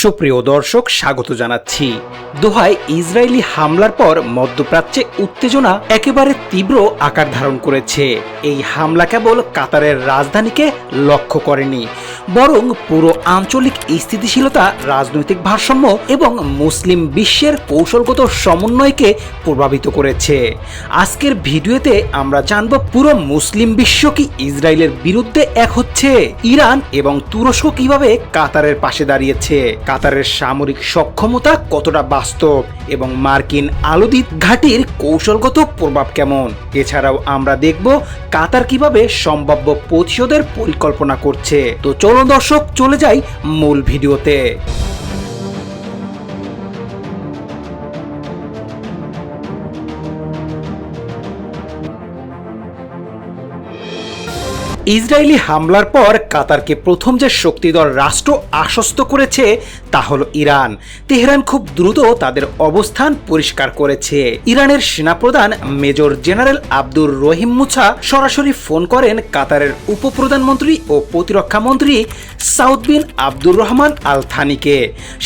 সুপ্রিয় দর্শক, স্বাগত জানাচ্ছি। দোহায় ইসরায়েলি হামলার পর মধ্যপ্রাচ্যে উত্তেজনা একেবারে তীব্র আকার ধারণ করেছে। এই হামলা কেবল কাতারের রাজধানীকে লক্ষ্য করেনি, বরং পুরো আঞ্চলিক স্থিতিশীলতা, রাজনৈতিক ভারসাম্য এবং মুসলিম বিশ্বের কৌশলগত সমন্বয়কে প্রভাবিত করেছে। আজকের ভিডিওতে আমরা জানব পুরো মুসলিম বিশ্ব কি ইসরায়েলের বিরুদ্ধে এক হচ্ছে, ইরান এবং তুরস্ক কীভাবে কাতারের পাশে দাঁড়িয়েছে। কাতারের সামরিক সক্ষমতা কতটা বাস্তব এবং মার্কিন আলোদিত ঘাটির কৌশলগত প্রভাব কেমন? এছাড়াও আমরা দেখব কাতার কীভাবে সম্ভাব্য প্রতিশোধের পরিকল্পনা করছে। তো চলো দর্শক, চলে যাই মূল ভিডিওতে। ইসরায়েলি হামলার পর কাতারকে প্রথম যে শক্তিদল রাষ্ট্র আশ্বস্ত করেছে তা হলো ইরান। তেহরান খুব দ্রুত তাদের অবস্থান পরিষ্কার করেছে। ইরানের সেনাপ্রধান major general Abdur Rahim Musa সরাসরি ফোন করেন কাতারের উপপ্রধানমন্ত্রী ও প্রতিরক্ষা মন্ত্রী সাউদ বিন আব্দুর রহমান আল থানিকে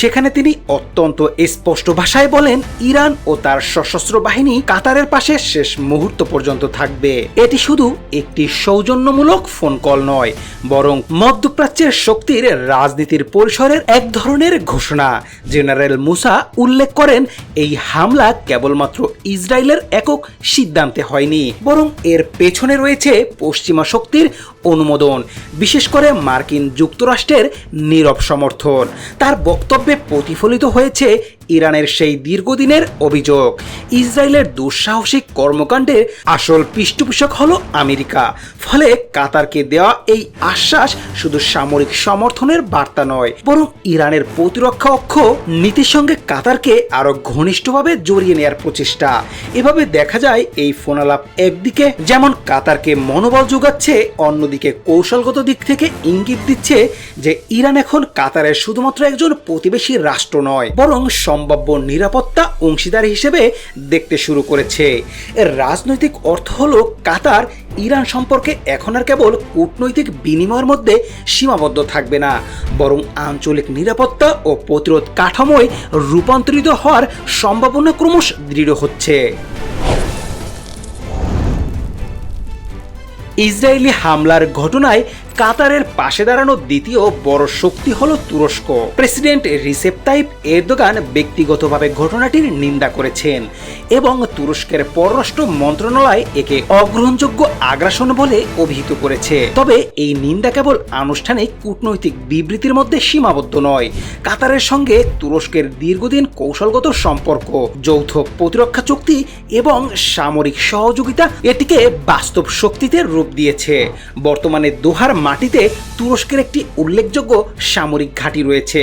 সেখানে তিনি অত্যন্ত স্পষ্ট ভাষায় বলেন, ইরান ও তার সশস্ত্র বাহিনী কাতারের পাশে শেষ মুহূর্ত পর্যন্ত থাকবে। এটি শুধু একটি সৌজন্যমূলক ফোন কল নয়, বরং মধ্যপ্রাচ্যের শক্তির রাজনীতির পরিসরের এক ধরনের ঘোষণা। জেনারেল মুসা উল্লেখ করেন, এই হামলা কেবলমাত্র ইসরায়েলের একক সিদ্ধান্তে হয়নি, বরং এর পেছনে রয়েছে পশ্চিমা শক্তির অনুমোদন, বিশেষ করে মার্কিন যুক্তরাষ্ট্রের নীরব সমর্থন। তার বক্তব্যে প্রতিফলিত হয়েছে ইরানের সেই দীর্ঘদিনের অভিযোগ। ইসরায়েলের দুঃসাহসিক কর্মকাণ্ডের আসল পৃষ্ঠপোষক হলো আমেরিকা। ফলে কাতারকে দেওয়া এই আশ্বাস শুধু সামরিক সমর্থনের বার্তা নয়, বরং ইরানের প্রতিরক্ষা অক্ষ নীতির সঙ্গে কাতারকে আরও ঘনিষ্ঠভাবে জড়িয়ে নেয়ার প্রচেষ্টা। এভাবে দেখা যায় এই ফোনালাপ একদিকে যেমন কাতারকে মনোবল যোগাচ্ছে, অন্যদিকে কৌশলগত দিক থেকে ইঙ্গিত দিচ্ছে যে ইরান এখন কাতারের শুধুমাত্র একজন প্রতিবেশী রাষ্ট্র নয়, বরং সম্ভাব্য নিরাপত্তা অংশীদার হিসেবে দেখতে শুরু করেছে। এর রাজনৈতিক অর্থ হলো, কাতার ইরান সম্পর্কে এখন আর কেবল কূটনৈতিক বিনিময়ের মধ্যে সীমাবদ্ধ থাকবে না, বরং আঞ্চলিক নিরাপত্তা ও প্রতিরোধ কাঠামোয় রূপান্তরিত হওয়ার সম্ভাবনা ক্রমশ দৃঢ় হচ্ছে। ইসরায়েলি হামলার ঘটনায় কাতারের পাশে দাঁড়ানো দ্বিতীয় বড় শক্তি হলো তুরস্ক। প্রেসিডেন্ট রিসেপ তাইপ এরদোগান ব্যক্তিগতভাবে ঘটনাটির নিন্দা করেছেন এবং তুরস্কের পররাষ্ট্র মন্ত্রণালয় একে অগ্রহণযোগ্য আগ্রাসন বলে অভিহিত করেছে। তবে এই নিন্দা কেবল আনুষ্ঠানিক কূটনৈতিক বিবৃতির মধ্যে সীমাবদ্ধ নয়। কাতারের সঙ্গে তুরস্কের দীর্ঘদিন কৌশলগত সম্পর্ক, যৌথ প্রতিরক্ষা চুক্তি এবং সামরিক সহযোগিতা এটিকে বাস্তব শক্তিতে রূপ দিয়েছে। বর্তমানে দোহার মাটিতে তুরস্কের একটি উল্লেখযোগ্য সামরিক ঘাঁটি রয়েছে,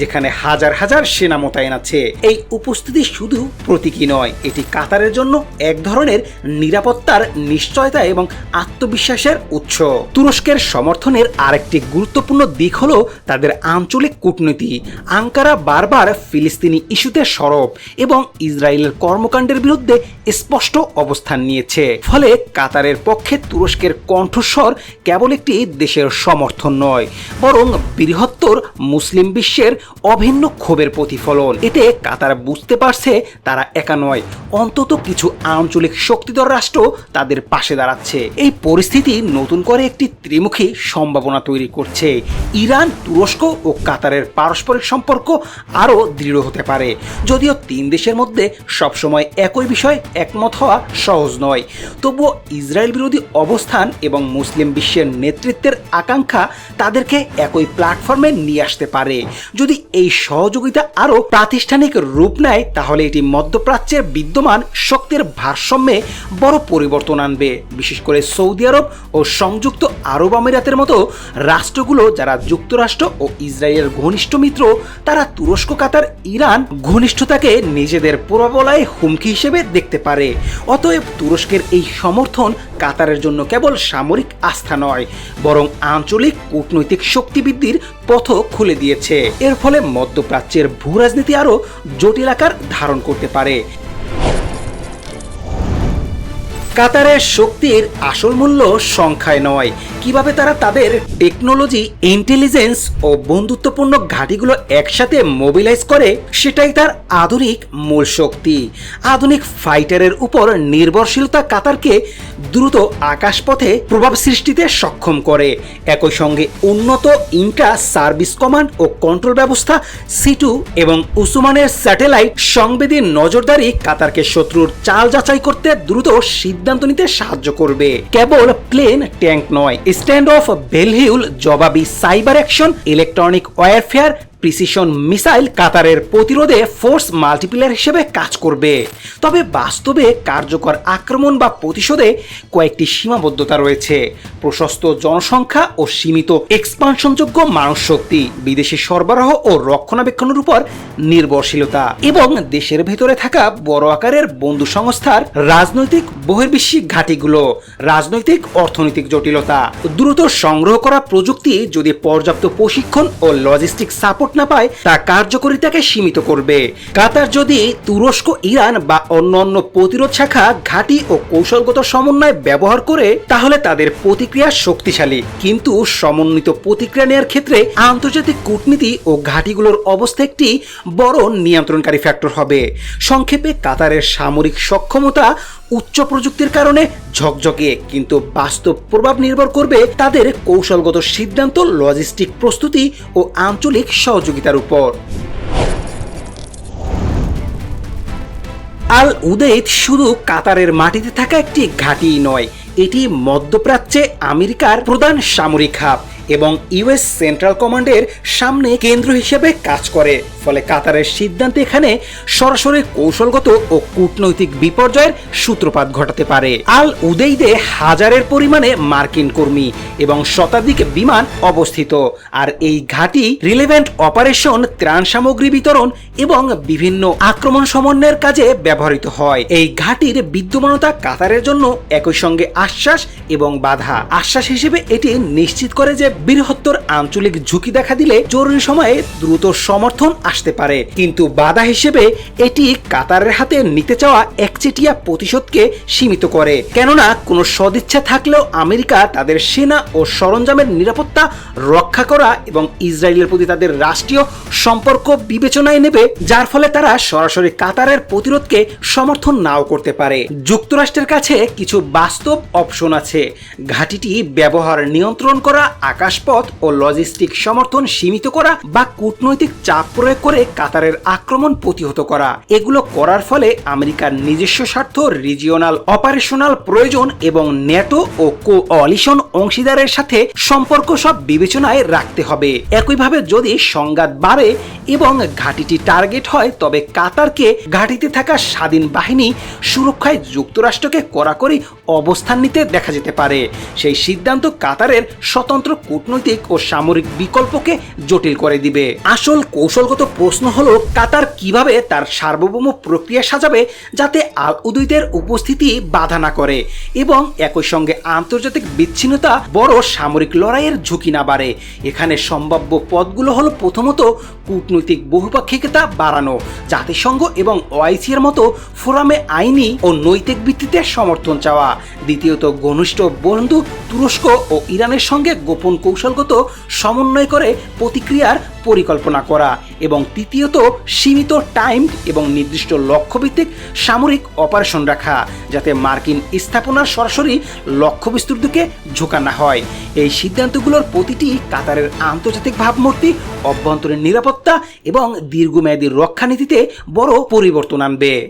যেখানে হাজার হাজার সেনা মোতায়েন আছে। এই উপস্থিতি শুধু প্রতীকী নয়, এটি কাতারের জন্য এক ধরনের নিরাপত্তার নিশ্চয়তা এবং আত্মবিশ্বাসের উৎস। তুরস্কের সমর্থনের আরেকটি গুরুত্বপূর্ণ দিক হল তাদের আঞ্চলিক কূটনীতি। আঙ্কারা বারবার ফিলিস্তিনি ইস্যুতে সরব এবং ইসরায়েলের কর্মকাণ্ডের বিরুদ্ধে স্পষ্ট অবস্থান নিয়েছে। ফলে কাতারের পক্ষে তুরস্কের কণ্ঠস্বর কেবল একটি দেশের সমর্থন নয় বরং বৃহত্তর মুসলিম বিশ্বের অভিন্ন ক্ষোভের প্রতিফলন। এতে কাতার বুঝতে পারছে তারা একা নয়, অন্তত কিছু আঞ্চলিক শক্তিধর রাষ্ট্র তাদের পাশে দাঁড়াচ্ছে। এই পরিস্থিতি নতুন করে একটি ত্রিমুখী সম্ভাবনা তৈরি করছে। ইরান, তুরস্ক ও কাতারের পারস্পরিক সম্পর্ক আরও দৃঢ় হতে পারে। যদিও তিন দেশের মধ্যে সবসময় একই বিষয় একমত হওয়া সহজ নয়। তবুও ইসরায়েল বিরোধী অবস্থান এবং মুসলিম বিশ্বের নেতৃত্বের আকাঙ্ক্ষা তাদেরকে একই প্ল্যাটফর্মে নিয়ে আসতে পারে। যদি এই সহযোগিতা আরও প্রাতিষ্ঠানিক রূপ নেয়, তাহলে এটি মধ্যপ্রাচ্যের বিদ্যমান শক্তির ভারসাম্যে বড় পরিবর্তন আনবে। বিশেষ করে সৌদি আরব ও সংযুক্ত আরব আমিরাতের মতো রাষ্ট্রগুলো যারা যুক্তরাষ্ট্র ও ইসরায়েলের ঘনিষ্ঠ মিত্র, তারা তুরস্ক, কাতার, ইরান ঘনিষ্ঠতাকে নিজেদের পুরবলয়ে হুমকি হিসেবে দেখতে পারে। অতএব তুরস্কের এই সমর্থন কাতারের জন্য কেবল সামরিক আস্থা নয়, বরং আঞ্চলিক কূটনৈতিক শক্তিবৃদ্ধির পথ খুলে দিয়েছে। এর ফলে মধ্যপ্রাচ্যের ভূরাজনীতি আরও জটিল আকার ধারণ করতে পারে। কাতারের শক্তির আসল মূল্য সংখ্যায় নয়। কীভাবে তারা তাদের টেকনোলজি ইন্টেলিজেন্স ও বন্ধুত্বপূর্ণ ঘাঁটিগুলো একসাথে মোবিলাইজ করে, সেটাই তার আধুনিক মূল শক্তি। আধুনিক ফাইটারের উপর নির্ভরশীলতা কাতারকে দ্রুত আকাশপথে প্রভাব সৃষ্টিতে সক্ষম করে। একই সঙ্গে উন্নত ইন্ট্রা সার্ভিস কমান্ড ও কন্ট্রোল ব্যবস্থা সিটু এবং উসুমানের স্যাটেলাইট সংবেদী নজরদারি কাতারকে শত্রুর চাল যাচাই করতে দ্রুত সিদ্ধান্ত নিতে সাহায্য করবে। কেবল প্লেন ট্যাঙ্ক নয় স্ট্যান্ড অফ বেলহিউল জবাবি cyber action electronic warfare precision missile কাতারের প্রতিরোধে ফোর্স মাল্টিপ্লায়ার হিসেবে কাজ করবে। তবে বাস্তবে কার্যকর আক্রমণ বা প্রতিশোধে কয়েকটি সীমাবদ্ধতা রয়েছে। প্রশস্ত জনসংখ্যা ও সীমিত এক্সপানশনযোগ্য মানব শক্তি বিদেশি সরবরাহ ও রক্ষণাবেক্ষণের উপর নির্ভরশীলতা এবং দেশের ভেতরে থাকা বড় আকারের বন্ধু সংস্থার রাজনৈতিক বহির্বিশ্বিক ঘাটিগুলো, রাজনৈতিক অর্থনৈতিক জটিলতা, দ্রুত সংগ্রহ করা প্রযুক্তি, যদি পর্যাপ্ত প্রশিক্ষণ ও লজিস্টিক সাপোর্ট না পায়, তা কার্যকরিতাকে সীমিত করবে। কাতার যদি তুরস্ক, ইরান বা অন্য অন্য প্রতিরোধ শাখা ঘাঁটি ও কৌশলগত সমন্বয় ব্যবহার করে, তাহলে তাদের প্রতিক্রিয়া শক্তিশালী। কিন্তু সমন্বিত প্রতিক্রিয়া নেওয়ার ক্ষেত্রে আন্তর্জাতিক কূটনীতি ও ঘাঁটিগুলোর অবস্থা একটি বড় নিয়ন্ত্রণকারী ফ্যাক্টর হবে। সংক্ষেপে কাতারের সামরিক সক্ষমতা উচ্চ প্রযুক্তির কারণে ঝকঝকে, কিন্তু বাস্তব প্রভাব নির্ভর করবে তাদের কৌশলগত সিদ্ধান্ত, লজিস্টিক প্রস্তুতি ও আঞ্চলিক সহযোগিতার উপর। আল উদেইদ শুধু কাতারের মাটিতে থাকা একটি ঘাঁটি নয়, এটি মধ্যপ্রাচ্যে আমেরিকার প্রধান সামরিক হাব। এবং ইউএস সেন্ট্রাল কমান্ডের সামনে কেন্দ্র হিসেবে কাজ করে। ফলে কাতারের সিদ্ধান্ত এখানে সরাসরি কৌশলগত ও কূটনৈতিক বিপর্যয়ের সূত্রপাত ঘটাতে পারে। আল উদেইদে হাজারের পরিমাণে মার্কিন কর্মী এবং শতাধিক বিমান অবস্থিত। আর এই ঘাঁটি রিলেভেন্ট অপারেশন, ত্রাণ সামগ্রী বিতরণ এবং বিভিন্ন আক্রমণ সমন্বয়ের কাজে ব্যবহৃত হয়। এই ঘাঁটির বিদ্যমানতা কাতারের জন্য একই সঙ্গে আশ্বাস এবং বাধা। আশ্বাস হিসেবে এটি নিশ্চিত করে যে বৃহত্তর আঞ্চলিক ঝুঁকি দেখা দিলে জরুরি সময়ে দ্রুত সমর্থন আসতে পারে। কিন্তু বাধা হিসেবে এটি কাতারের হাতে নিতে চাওয়া একচেটিয়া প্রতিশোধকে সীমিত করে। কেননা, কোনো সদিচ্ছা থাকলেও আমেরিকা তাদের সেনা ও সরঞ্জামের নিরাপত্তা রক্ষা করা এবং ইসরায়েলের প্রতি তাদের রাষ্ট্রীয় সম্পর্ক বিবেচনায় নেবে, যার ফলে তারা সরাসরি কাতারের প্রতিরোধকে সমর্থন নাও করতে পারে। যুক্তরাষ্ট্রের কাছে কিছু বাস্তব অপশন আছে। ঘাঁটিটি ব্যবহার নিয়ন্ত্রণ করা আকাশপথ ও লজিস্টিক সমর্থন সীমিত করা বা কূটনৈতিক চাপ প্রয়োগ করে কাতারের আক্রমণ প্রতিহত করা। এগুলো করার ফলে আমেরিকার নিজস্ব স্বার্থ রিজিওনাল অপারেশনাল প্রয়োজন এবং ন্যাটো ও কোঅলিশন অংশীদারের সাথে সম্পর্ক সব বিবেচনায় রাখতে হবে। একইভাবে যদি সংঘাত বাড়ে এবং ঘাঁটিটি টার্গেট হয়, তবে কাতারকে ঘাঁটিতে থাকা স্বাধীন বাহিনী সুরক্ষায় যুক্তরাষ্ট্রকে কড়াকড়ি অবস্থান নিতে দেখা যেতে পারে। সেই সিদ্ধান্ত কাতারের স্বতন্ত্র কূটনৈতিক ও সামরিক বিকল্পকে জটিল করে দিবে। আসল কৌশলগত প্রশ্ন হলো, কাতার কীভাবে তার সার্বভৌম প্রক্রিয়া সাজাবে যাতে আল উদুইদের উপস্থিতি বাধা না করে এবং একই সঙ্গে আন্তর্জাতিক বিচ্ছিন্নতা বড় সামরিক লড়াইয়ের ঝুঁকি না বাড়ে। এখানে সম্ভাব্য পদগুলো হলো প্রথমত কূটনৈতিক বহুপাক্ষিকতা বাড়ানো, জাতিসংঘ এবং ওআইসি এর মতো ফোরামে আইনি ও নৈতিক ভিত্তিতে সমর্থন চাওয়া। দ্বিতীয়ত, ঘনিষ্ঠ বন্ধু তুরস্ক ও ইরানের সঙ্গে গোপন কৌশলগত সমন্বয় করে প্রতিক্রিয়ার পরিকল্পনা করা এবং তৃতীয়ত সীমিত টাইম এবং নির্দিষ্ট লক্ষ্যভিত্তিক সামরিক অপারেশন রাখা, যাতে মার্কিন স্থাপনার সরাসরি লক্ষ্য বিস্তৃত দিকে ঝোঁকানো হয়। এই সিদ্ধান্তগুলোর প্রতিটি কাতারের আন্তর্জাতিক ভাবমূর্তি, অভ্যন্তরীণ নিরাপত্তা এবং দীর্ঘমেয়াদী রক্ষানীতিতে বড় পরিবর্তন আনবে।